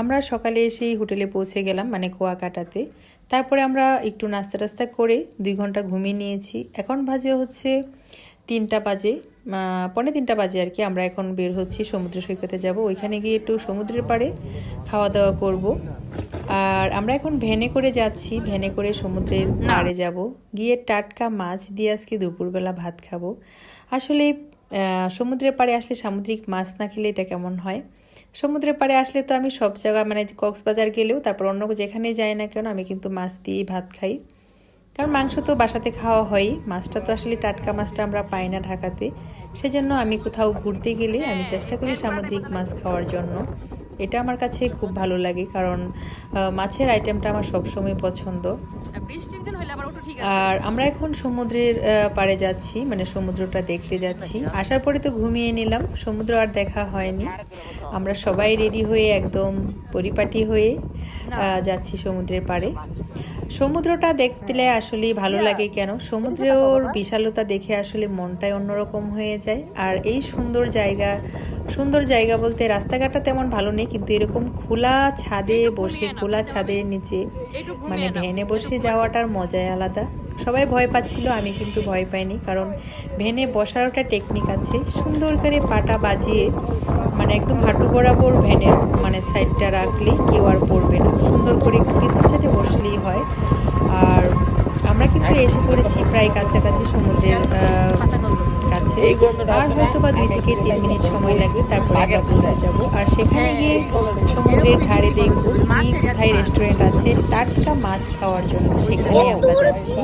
আমরা সকালে এসেই হোটেলে পৌঁছে গেলাম মানে কুয়াকাটাতে। তারপরে আমরা একটু নাস্তা টাস্তা করে দুই ঘণ্টা ঘুমিয়ে নিয়েছি। এখন বাজে হচ্ছে তিনটা বাজে পৌনে তিনটা বাজে আর কি। আমরা এখন বের হচ্ছি সমুদ্র সৈকতে যাব। ওইখানে গিয়ে একটু সমুদ্রের পাড়ে খাওয়া দাওয়া করব। আর আমরা এখন ভ্যানে করে যাচ্ছি ভ্যানে করে সমুদ্রের পাড়ে যাব। গিয়ে টাটকা মাছ দিয়ে আজকে দুপুরবেলা ভাত খাব। আসলে সমুদ্রের পাড়ে আসলে সামুদ্রিক মাছ না খেলে এটা কেমন হয়? সমুদ্রের পাড়ে আসলে তো আমি সব জায়গা মানে কক্সবাজার গেলেও তারপর অন্য যেখানে যাই না কেন আমি কিন্তু মাছ দিয়েই ভাত খাই। কারণ মাংস তো বাসাতে খাওয়া হয়ই মাছটা তো আসলে টাটকা মাছটা আমরা পাই না ঢাকাতে। সেজন্য আমি কোথাও ঘুরতে গেলে আমি চেষ্টা করি সামুদ্রিক মাছ খাওয়ার জন্য। এটা আমার কাছে খুব ভালো লাগে কারণ মাছের আইটেমটা আমার সবসময় পছন্দ। আর আমরা এখন সমুদ্রের পাড়ে যাচ্ছি মানে সমুদ্রটা দেখতে যাচ্ছি। আসার পরে তো ঘুমিয়ে নিলাম সমুদ্র আর দেখা হয়নি। আমরা সবাই রেডি হয়ে একদম পরিপাটি হয়ে যাচ্ছি সমুদ্রের পাড়ে। সমুদ্রটা দেখতে আসলে ভালো লাগে কেন? সমুদ্রের বিশালতা দেখে আসলে মনটাই অন্যরকম হয়ে যায়। আর এই সুন্দর জায়গা সুন্দর জায়গা বলতে রাস্তাঘাটটা তেমন ভালো নেই কিন্তু এরকম খোলা ছাদে বসে খোলা ছাদের নিচে মানে ভ্যানে বসে যাওয়াটার মজাই আলাদা। সবাই ভয় পাচ্ছিল, আমি কিন্তু ভয় পাইনি, কারণ ভ্যানে বসার একটা টেকনিক আছে। সুন্দর করে পাটা বাজিয়ে মানে একদম হাঁটু বরাবর ভ্যানের মানে সাইডটা রাখলে কেউ আর পড়বে না। সুন্দর করে একটু পিছন সাইডে বসলেই হয়। আর আমরা কিন্তু এসে পড়েছি প্রায় কাছাকাছি সমুদ্রের আহ, কাছে আর হয়তো বা দুই থেকে তিন মিনিট সময় লাগবে তারপর আমরা পৌঁছে যাব। আর সেখানে গিয়ে সমুদ্রের ধারে দেখব কি কোথায় রেস্টুরেন্ট আছে। টাটকা মাছ খাওয়ার জন্য সেখানে আমরা যাচ্ছি।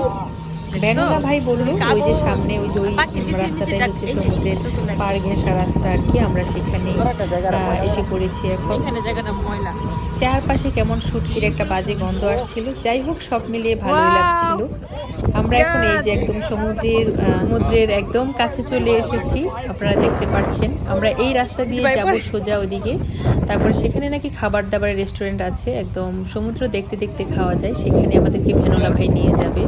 বেনুলা ভাই বলল ওই যে সামনে ওই যে ওই রাস্তাটাই হচ্ছে সমুদ্রের পার ঘেঁষা রাস্তা আর কি আমরা সেখানে আহ, এসে পড়েছি এখন। এখানে জায়গাটা ময়লা। চারপাশে কেমন সুটকির একটা বাজে গন্ধ আসছিল। যাই হোক সব মিলিয়ে ভালোই লাগছিল। আমরা এখন এই যে একদম সমুদ্রের সমুদ্রের একদম কাছে চলে এসেছি আপনারা দেখতে পাচ্ছেন আমরা এই রাস্তা দিয়ে যাব সোজা ওদিকে। তারপরে সেখানে নাকি খাবার দাবারের রেস্টুরেন্ট আছে। একদম সমুদ্র দেখতে দেখতে খাওয়া যায়। সেখানে আমাদেরকে ভেনোলা ভাই নিয়ে যাবে।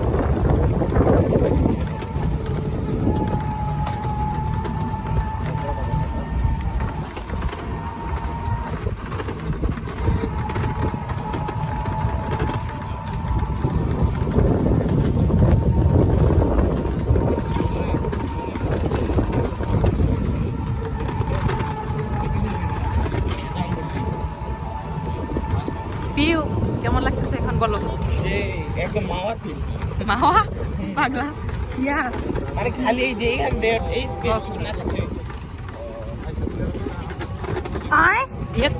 মাওয়া পাগলা। ইয়া। মানে খালি এই যে এইখান দিয়ে এই space টুকু না থাকলে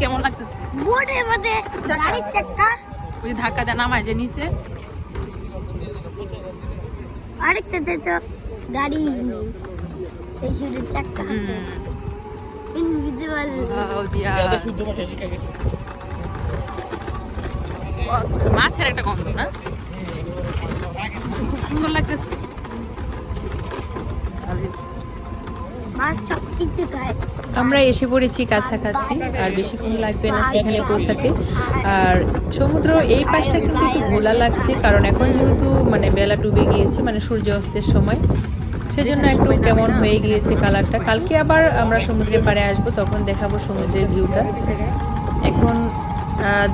কেমন লাগতেছে? বোর্ডের মধ্যে গাড়ির চাক্কা ওই যে ধাক্কা দেয় নামায় যে নিচে। আরেকটাতে তো গাড়ি এই শুধু চাক্কা আছে। ইনভিজিবল ও দিয়া। এটা শুদ্ধ ভাষা শিখে গেছে। মাছের একটা গন্ধ না? খুব সুন্দর লাগতেছে আমরা এসে পড়েছি কাছাকাছি আর বেশিক্ষণ লাগবে না সেখানে পৌঁছাতে। আর সমুদ্র এই পাশটা কিন্তু একটু ঘোলা লাগছে কারণ এখন যেহেতু মানে বেলা ডুবে গিয়েছে মানে সূর্য অস্তের সময় সেজন্য একটু কেমন হয়ে গিয়েছে কালারটা। কালকে আবার আমরা সমুদ্রের পাড়ে আসব তখন দেখাবো সমুদ্রের ভিউটা। এখন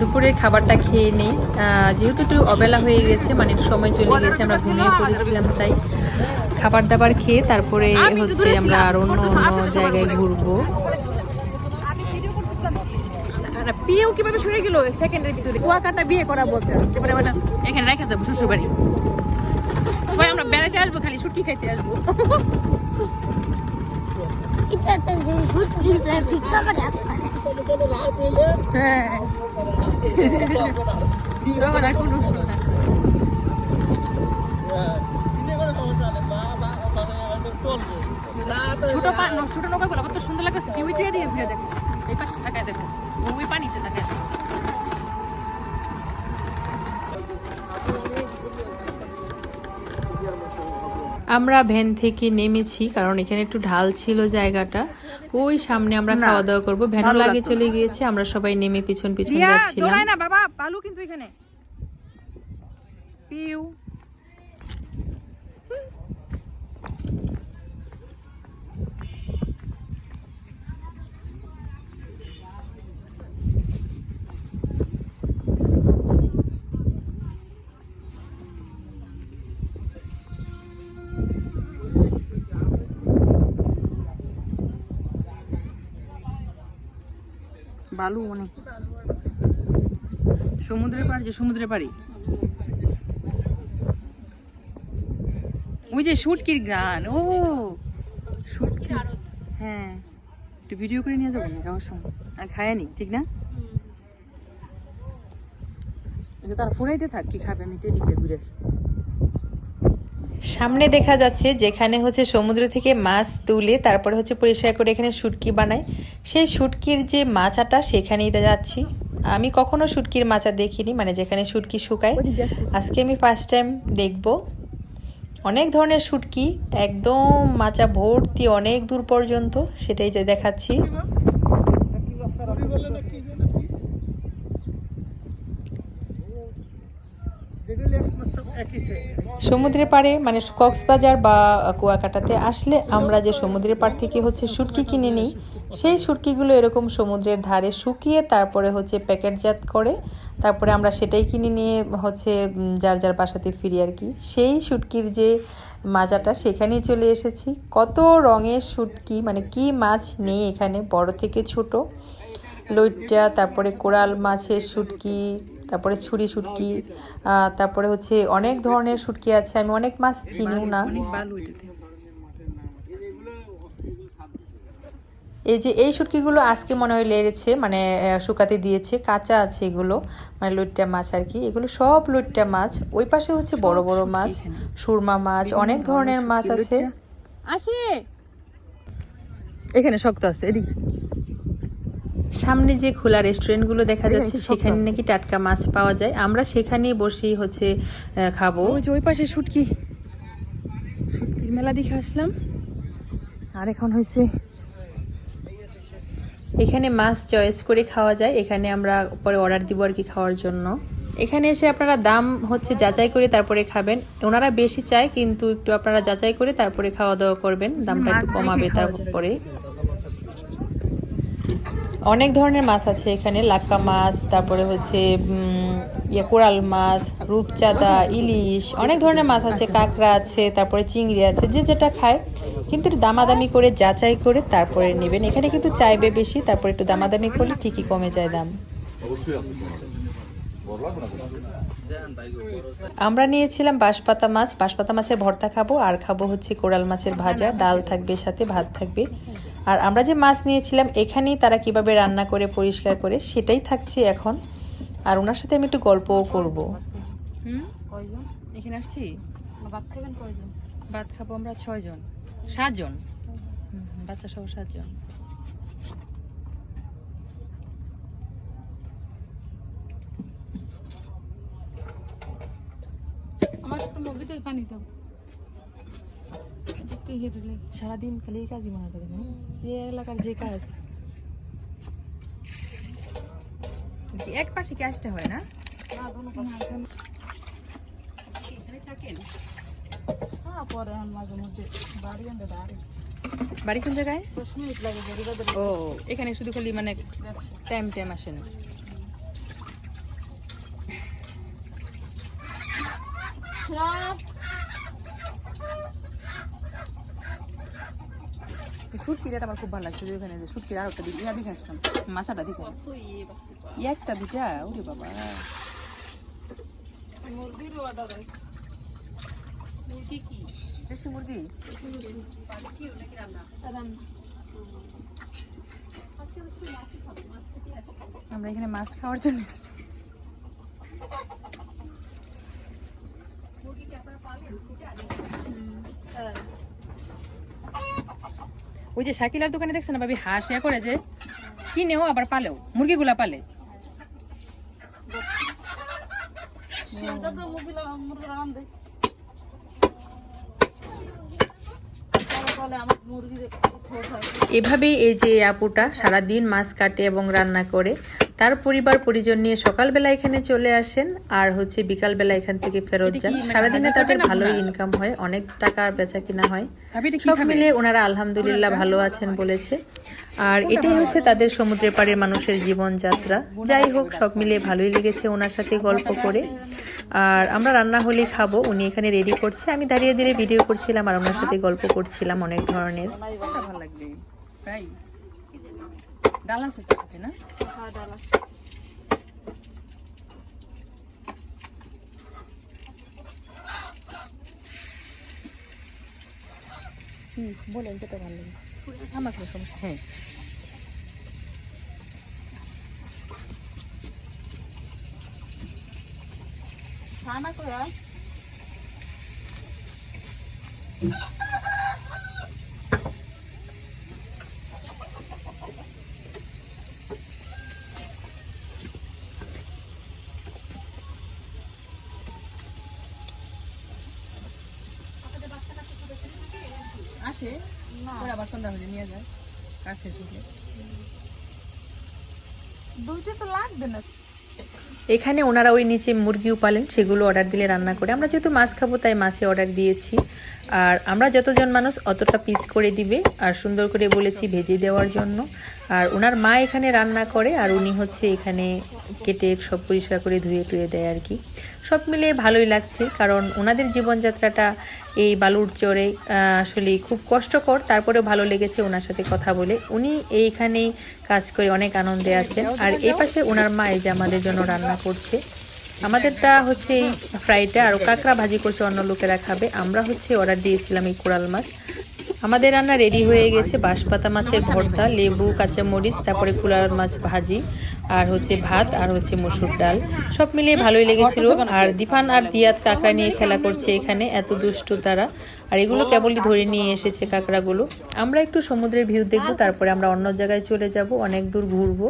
দুপুরের খাবারটা খেয়ে নেই। যেহেতু একটু অবেলা হয়ে গেছে মানে একটু সময় চলে গেছে আমরা ঘুমিয়ে পড়েছিলাম তাই খাবার দাবার খেয়ে তারপরে হচ্ছে আমরা আর অন্য অন্য জায়গায় ঘুরবো। বিয়েও কীভাবে সরে গেল? সেকেন্ডের ভিতরে। কুয়াকাটা বিয়ে করা বলতে এবারে মানে এখানে রেখে যাব শ্বশুর বাড়ি আমরা বেড়াতে আসব খালি ছুটি খাইতে আসব। এটা তো ছোট কত সুন্দর লাগছে এই পাশে দেখো ওই পানিতে। আমরা ভ্যান থেকে নেমেছি, কারণ এখানে একটু ঢাল ছিল জায়গাটা ওই সামনে আমরা খাওয়া দাওয়া করব। ভ্যানও লাগে চলে গিয়েছে আমরা সবাই নেমে পিছন পিছন যাচ্ছিলাম। না বাবা কিন্তু এখানে। পিউ। বালু অনেক সমুদ্রের পাড় যে সমুদ্রের পাড়ি। ওই যে শুটকির গ্রান ও। শুটকির। হ্যাঁ। একটু ভিডিও করে নিয়ে যাব না যাওয়ার সময়। আর খায়নি ঠিক না? আচ্ছা, তার ফুরাইতে থাক কি খাবে? আমি তো এদিক দিয়ে ঘুরে আসি। সামনে দেখা যাচ্ছে যেখানে হচ্ছে সমুদ্র থেকে মাছ তুলে তারপরে হচ্ছে পরিষ্কার করে এখানে শুটকি বানায়। সেই শুটকির যে মাচাটা সেখানেই যাচ্ছি। আমি কখনো শুটকির মাচা দেখিনি মানে যেখানে শুটকি শুকায়। আজকে আমি ফার্স্ট টাইম দেখব। অনেক ধরনের শুটকি, একদম মাচা ভর্তি অনেক দূর পর্যন্ত, সেটাই যে দেখাচ্ছি। সমুদ্রের পাড়ে মানে কক্সবাজার বা কুয়াকাটাতে আসলে আমরা যে সমুদ্রের পাড় থেকে হচ্ছে শুটকি কিনে নিই, সেই শুটকিগুলো এরকম সমুদ্রের ধারে শুকিয়ে তারপরে হচ্ছে প্যাকেটজাত করে, তারপরে আমরা সেটাই কিনে নিয়ে হচ্ছে যার যার বাসাতে ফিরি আর কি। সেই শুটকির যে মাজাটা সেখানেই চলে এসেছি। কত রঙের শুটকি মানে কি মাছ নেই এখানে, বড় থেকে ছোট। লইট্টা, তারপরে কোরাল মাছের শুটকি তারপরে ছুরি শুটকি তারপরে হচ্ছে অনেক ধরনের শুটকি আছে। আমি অনেক মাছ চিনিও না। এই যে এই শুটকিগুলো আজকে মনে হয় লেড়েছে মানে শুকাতে দিয়েছে। কাঁচা আছে এগুলো মানে লইট্টা মাছ আর কি। এগুলো সব লইট্টা মাছ। ওই পাশে হচ্ছে বড় বড় মাছ সুরমা মাছ অনেক ধরনের মাছ আছে। আসে। এখানে শক্ত আছে এদিক। সামনে যে খোলা রেস্টুরেন্টগুলো দেখা যাচ্ছে সেখানে নাকি টাটকা মাছ পাওয়া যায়। আমরা সেখানেই বসেই হচ্ছে খাব। ওই পাশে শুটকি। শুটকির মেলা দেখে আসলাম। আর এখন হয়েছে এখানে মাছ চয়েস করে খাওয়া যায়। এখানে আমরা পরে অর্ডার দিব আর কি খাওয়ার জন্য। এখানে এসে আপনারা দাম হচ্ছে যাচাই করে তারপরে খাবেন। ওনারা বেশি চায় কিন্তু একটু আপনারা যাচাই করে তারপরে খাওয়া দাওয়া করবেন। দামটা একটু কমাবে। তারপরে। অনেক ধরনের মাছ আছে এখানে লাক্কা মাছ তারপরে হচ্ছে ইয়ে কোরাল মাছ রূপচাঁদা ইলিশ অনেক ধরনের মাছ আছে কাঁকড়া আছে তারপরে চিংড়ি আছে যে যেটা খায়। কিন্তু একটু দামাদামি করে যাচাই করে তারপরে নেবেন। এখানে কিন্তু চাইবে বেশি তারপরে একটু দামাদামি করলে ঠিকই কমে যায় দাম। আমরা নিয়েছিলাম বাঁশপাতা মাছ। বাঁশপাতা মাছের ভর্তা খাব আর খাব হচ্ছে কোরাল মাছের ভাজা। ডাল থাকবে সাথে ভাত থাকবে। আর আমরা যে মাছ নিয়েছিলাম এখানেই তারা কীভাবে রান্না করে পরিষ্কার করে সেটাই থাকছে এখন। আর ওনার সাথে আমি একটু গল্পও করব। হুম? কয়জন? এখানে আসছি? ভাত খাবেন কয়জন? ভাত খাব আমরা ছয়জন। সাতজন? বাচ্চা সহ সাতজন। আমার একটু মুভিতে পানি দাও। সারাদিন খালি এই কাজই মনে করেন যে এলাকার যে কাজ। এক পাশে কি আসতে হয় না? পরে এখন মাঝে মধ্যে বাড়ি বাড়ি। কোন জায়গায়? ও এখানে শুধু খালি মানে টাইম টাইম আসেন শুটকিটা আমার খুব ভালো লাগছে ওখানে যে শুটকির আর একটা ইয়া দেখে আসলাম, মাছাটা দেখে একটা দুটা ওরে বাবা। মুরগি? আমরা এখানে মাছ খাওয়ার জন্য আসছি। ওই যে শাকিলার দোকানে দেখছেন না ভাবি, হাঁস ইয়া করে যে, কিনেও আবার পালেও, মুরগিগুলা পালে। এভাবেই এই যে আপুটা সারাদিন মাছ কাটে এবং রান্না করে তার পরিবার পরিজন নিয়ে সকালবেলা এখানে চলে আসেন আর হচ্ছে বিকালবেলা এখান থেকে ফেরত যান। মানে সারাদিনে তাদের ভালোই ইনকাম হয় অনেক টাকার বেচা কিনা হয়। সব? মিলিয়ে ওনারা আলহামদুলিল্লাহ ভালো আছেন বলেছে। আর এটাই হচ্ছে তাদের সমুদ্রের পাড়ের মানুষের জীবনযাত্রা। যাই হোক সব মিলিয়ে ভালোই লেগেছে ওনার সাথে গল্প করে। আর আমরা রান্না হলেই খাব উনি এখানে রেডি করছে। আমি দাঁড়িয়ে দাঁড়িয়ে ভিডিও করছিলাম আর ওনার সাথে গল্প করছিলাম অনেক ধরনের। ভালো লাগবে। ডাল আছে তো না? হ্যাঁ ডাল আছে বলেন যেটা ভালো লাগে। আমার কোনো সমস্যা হ্যাঁ। খানা করে আসে ওরা আবার সন্ধ্যা হলে নিয়ে যায় কাজ শেষ হলে। দুইটা তো লাগবে না। এখানে ওনারা ওই নিচে মুরগিও পালেন সেগুলো অর্ডার দিলে রান্না করে। আমরা যেহেতু মাছ খাব তাই মাছে অর্ডার দিয়েছি। আর আমরা যতজন মানুষ অতটা পিস করে দিবে আর সুন্দর করে বলেছি ভেজে দেওয়ার জন্য। আর ওনার মা এখানে রান্না করে আর উনি হচ্ছে এখানে কেটে সব পরিষ্কার করে ধুয়ে টুয়ে দেয় আর কি। সব মিলে ভালোই লাগছে কারণ ওনাদের জীবনযাত্রাটা এই বালুর চরে আসলে খুব কষ্টকর তারপরে ভালো লেগেছে ওনার সাথে কথা বলে। উনি এইখানেই কাজ করে অনেক আনন্দে আছেন আর এই পাশে ওনার মা এই যে আমাদের জন্য রান্না করছে। আমাদেরটা হচ্ছে এই ফ্রাইটা আর কাঁকড়া ভাজি করছে অন্য লোকেরা খাবে। আমরা হচ্ছে অর্ডার দিয়েছিলাম এই কোরাল মাছ। আমাদের রান্না রেডি হয়ে গেছে। বাঁশপাতা মাছের ভর্তা, লেবু, কাঁচামরিচ, তারপরে কুলার মাছ ভাজি, আর হচ্ছে ভাত, আর হচ্ছে মসুর ডাল। সব মিলিয়ে ভালোই লেগেছিল। আর দিফান আর দিয়াত কাঁকড়া নিয়ে খেলা করছে এখানে, এত দুষ্টু তারা। আর এগুলো কেবলই ধরে নিয়ে এসেছে কাঁকড়াগুলো। আমরা একটু সমুদ্রের ভিউ দেখব, তারপরে আমরা অন্য জায়গায় চলে যাব, অনেক দূর ঘুরবো।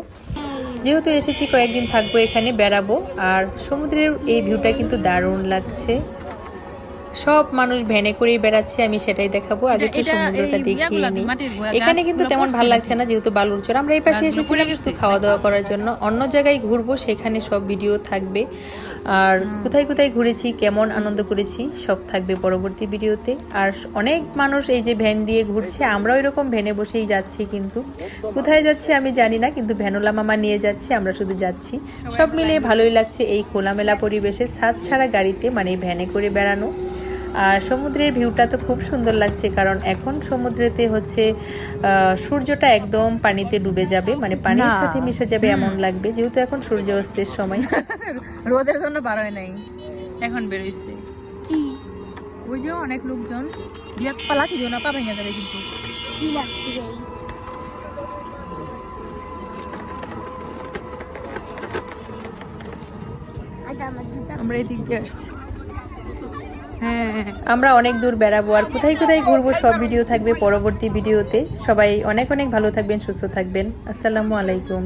যেহেতু এসেছি কয়েকদিন থাকব এখানে বেড়াবো। আর সমুদ্রের এই ভিউটা কিন্তু দারুণ লাগছে। সব মানুষ ভ্যানে করেই বেড়াচ্ছে আমি সেটাই দেখাবো। আগে একটু সমুদ্রটা দেখিয়ে নিই। এখানে কিন্তু তেমন ভালো লাগছে না যেহেতু বালুর চর। আমরা এই পাশে এসেছিলাম শুধু খাওয়া দাওয়া করার জন্য। অন্য জায়গায় ঘুরবো সেখানে সব ভিডিও থাকবে। আর কোথায় কোথায় ঘুরেছি, কেমন আনন্দ করেছি, সব থাকবে পরবর্তী ভিডিওতে। আর অনেক মানুষ এই যে ভ্যান দিয়ে ঘুরছে, আমরাও এরকম ভ্যানে বসেই যাচ্ছি কিন্তু। কোথায় যাচ্ছি আমি জানি না, কিন্তু ভ্যানোলা মামা নিয়ে যাচ্ছে, আমরা শুধু যাচ্ছি। সব মিলিয়ে ভালোই লাগছে এই খোলামেলা পরিবেশে সাত ছাড়া গাড়িতে মানে ভ্যানে করে বেড়ানো। আর সমুদ্রের ভিউটা তো খুব সুন্দর লাগছে কারণ এখন সমুদ্রেতে হচ্ছে সূর্যটা একদম পানিতে ডুবে যাবে মানে পানির সাথে মিশে যাবে এমন লাগবে যেহেতু এখন সূর্য অস্তের সময়। রোদের জন্য বার হয় নাই এখন বেরোইছে। ওই যে অনেক লোকজন বিরাট পালাচি দিও না পা ভেঙে যাবে কিন্তু। আমার জুতা আমরা এই দিক দিয়ে আসছি। আমরা অনেক দূর বেড়াবো আর কোথায় কোথায় ঘুরবো সব ভিডিও থাকবে পরবর্তী ভিডিওতে সবাই অনেক অনেক ভালো থাকবেন, সুস্থ থাকবেন। আসসালামু আলাইকুম।